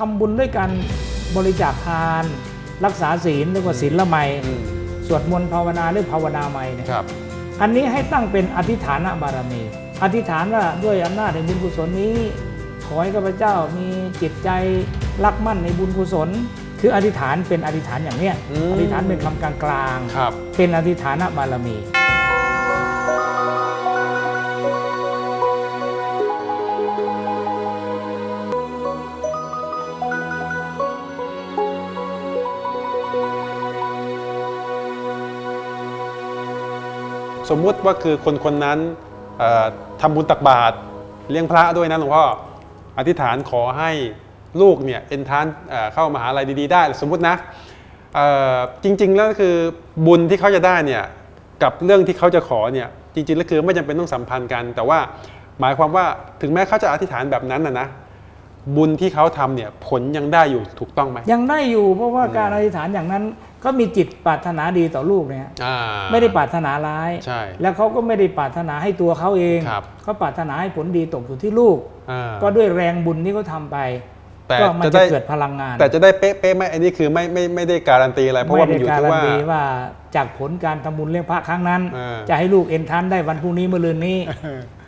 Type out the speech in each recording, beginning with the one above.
ทำบุญด้วยกันบริจาคทาน รักษาศีลเรียกว่าศีลละไมอืมสวดมนต์ภาวนาหรือภาวนาไมเนี่ยครับอันนี้ให้ตั้งเป็นอธิฐานบารมี อธิษฐานว่าด้วยอำนาจแห่งบุญกุศลนี้ ขอให้ข้าพเจ้ามีจิตใจรักมั่นในบุญกุศล คืออธิษฐานเป็นอธิษฐานอย่างเนี้ยอืมอธิษฐานเป็นคำกลางๆครับเป็นอธิษฐานบารมี สมมุติว่าคือคนคนนั้นเอ่อทำบุญตักบาตรเลี้ยงพระด้วยนะหลวงพ่ออธิษฐานขอให้ลูกเนี่ยเอ็นทานเข้ามหาลัยดีๆ ได้ สมมุตินะจริง ๆ แล้วคือบุญที่เขาจะได้เนี่ยกับเรื่องที่เขาจะขอเนี่ยจริงๆแล้วคือไม่จำเป็นต้องสัมพันธ์กัน แต่ว่าหมายความว่าถึงแม้เขาจะอธิษฐานแบบนั้นนะนะบุญที่เขาทำเนี่ยผลยังได้อยู่ถูกต้องไหมยังได้อยู่เพราะว่าการอธิษฐานอย่างนั้น ก็มีจิตปรารถนาดีต่อลูกเนี่ยอ่า ไม่ได้ปรารถนาร้าย ใช่แล้วเขาก็ไม่ได้ปรารถนาให้ตัวเขาเองครับ เขาปรารถนาให้ผลดีตกอยู่ที่ลูก อ่า ก็ด้วยแรงบุญที่เขาทำไปแต่ก็มันจะจะได้ เกิดพลังงานแต่จะได้เป๊ะๆไหมอันนี้คือไม่ไม่ไม่ได้การันตีอะไร เพราะว่ามันอยู่ไได้ที่กว่ารตีว่าจากผลการทำบุญเลี้ยงพระครั้งนั้น อ่า จะให้ลูกเอ็นทันได้วันพรุ่งนี้เมื่อลืนนี้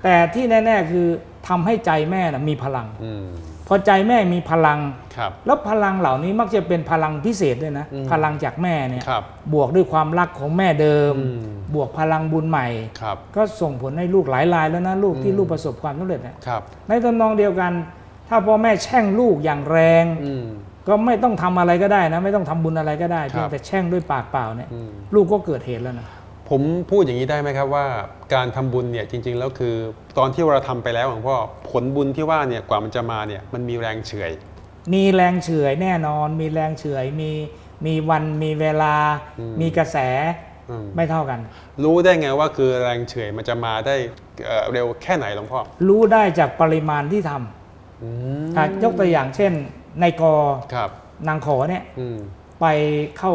แต่ที่แน่ ๆ คือทำให้ใจแม่นะมีพลัง อืม พอใจแม่มีพลัง ครับแล้วพลังเหล่านี้มักจะเป็นพลังพิเศษด้วยนะอืมพลังจากแม่เนี่ยครับ บวกด้วยความรักของแม่เดิม อืม บวกพลังบุญใหม่ ครับ ก็ส่งผลให้ลูกหลายรายแล้วนะลูกที่อืมลูกประสบความสำเร็จเนี่ยครับ ในทำนองเดียวกัน ถ้าพ่อแม่แช่งลูกอย่างแรง อืม ก็ไม่ต้องทำอะไรก็ได้นะ ไม่ต้องทำบุญอะไรก็ได้ครับเพียงแต่แช่งด้วยปากเปล่าเนี่ย อืม ลูกก็เกิดเหตุแล้วนะ ผมพูดอย่างนี้ได้ไหมครับว่าการทำบุญเนี่ยจริง ๆ แล้วคือ ตอนที่เราทำไปแล้วหลวงพ่อผลบุญที่ว่าเนี่ยกว่ามันจะมาเนี่ยมันมีแรงเฉื่อยมีแรงเฉื่อยแน่นอน มีแรงเฉื่อยมีมีวันมีเวลาอืมมีกระแสอืมไม่เท่ากัน รู้ได้ไงว่าคือแรงเฉื่อยมันจะมาได้เอ่อเร็วแค่ไหนหลวงพ่อรู้ได้จากปริมาณที่ทำอืมอะยกตัวอย่างเช่นในกอครับนางขอเนี่ยอืมไปเข้า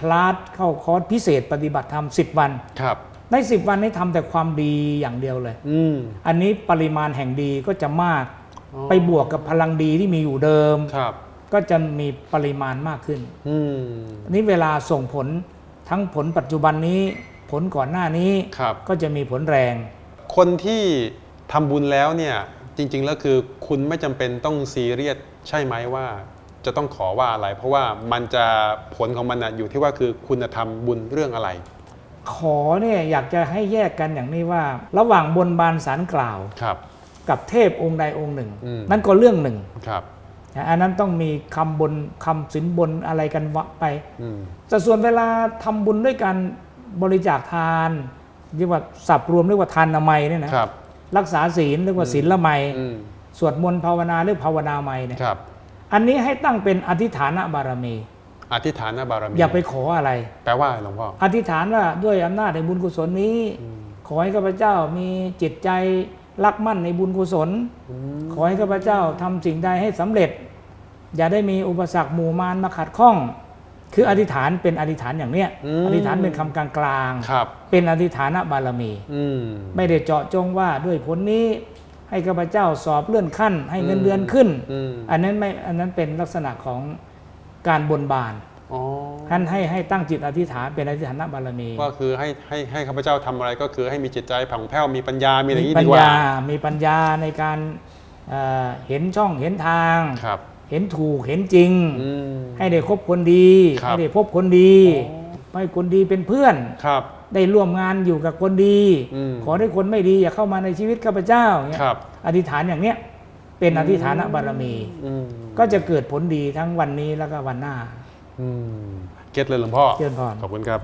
คลาสเข้าคอร์สพิเศษปฏิบัติธรรม10 วันครับใน10วันนี้ทำแต่ความดีอย่างเดียวเลย อืมอันนี้ปริมาณแห่งดีก็จะมากอ๋อไปบวกกับพลังดีที่มีอยู่เดิมครับ ก็จะมีปริมาณมากขึ้นอืมอันนี้เวลาส่งผลทั้งผลปัจจุบันนี้ผลก่อนหน้านี้ครับก็จะมีผลแรง คนที่ทำบุญแล้วเนี่ยจริง ๆ แล้วคือคุณไม่จำเป็นต้องซีเรียสใช่ไหมว่า จะต้องขอว่าอะไร เพราะว่ามันจะผลของมันนะอยู่ที่ว่าคือคุณจะทำบุญเรื่องอะไร ขอเนี่ยอยากจะให้แยกกันอย่างนี้ว่า ระหว่างบนบานสารกล่าว ครับ กับเทพองค์ใดองค์หนึ่ง อืม นั่นก็เรื่องหนึ่งครับนะอันนั้นต้องมีคำบนคำสินบนอะไรกันวะไป อืมแต่ส่วนเวลาทำบุญด้วยการบริจาคทานเรียกว่าสับรวมเรียกว่าทานนามัยเนี่ยนะครับ รักษาศีลเรียกว่าศีลละไมอืมสวดมนต์ภาวนาเรียกภาวนาไมเนี่ยครับ อันนี้ให้ตั้งเป็นอธิฐานบารมี อธิษฐานบารมีอย่าไปขออะไร แปลว่าอะไรหลวงพ่ออธิษฐานว่าด้วยอำนาจแห่งบุญกุศลนี้ ขอให้ข้าพเจ้ามีจิตใจรักมั่นในบุญกุศลอืมขอให้ข้าพเจ้าทำสิ่งใดให้สำเร็จ อย่าได้มีอุปสรรคหมู่มารมาขัดข้อง คืออธิษฐานเป็นอธิษฐานอย่างเนี้ยอธิษฐานเป็นคำกลางๆครับเป็นอธิษฐานบารมีอืมไม่ได้เจาะจงว่าด้วยผลนี้ ให้ข้าพเจ้าสอบเลื่อนขั้น ให้เงินเดือนขึ้นอืมอันนั้นไม่อันนั้นเป็นลักษณะของการบนบานอ๋อท่านให้ให้ตั้งจิตอธิษฐานเป็นอธิษฐานบารมี ก็คือให้ให้ให้ข้าพเจ้าทำอะไรก็คือให้มีจิตใจผ่องแผ้วมีปัญญา มีอะไรอย่างมีนี้ปัดีญกว่าญามีปัญญาในการเอ่อเห็นช่องเห็นทางครับเห็นถูกเห็นจริงอืมให้ได้คบคนดีครับให้ได้พบคนดีให้คนดีเป็นเพื่อนครับ ได้ร่วมงานอยู่กับคนดี อืม ขอได้คนไม่ดีอย่าเข้ามาในชีวิตข้าพเจ้าอย่างเงี้ยครับ อธิษฐานอย่างเนี้ยเป็นอธิษฐานบารมี อืมก็จะเกิดผลดีทั้งวันนี้แล้วก็วันหน้า อืมเก็ตเลยหลวงพ่อเจริญพร ขอบคุณครับ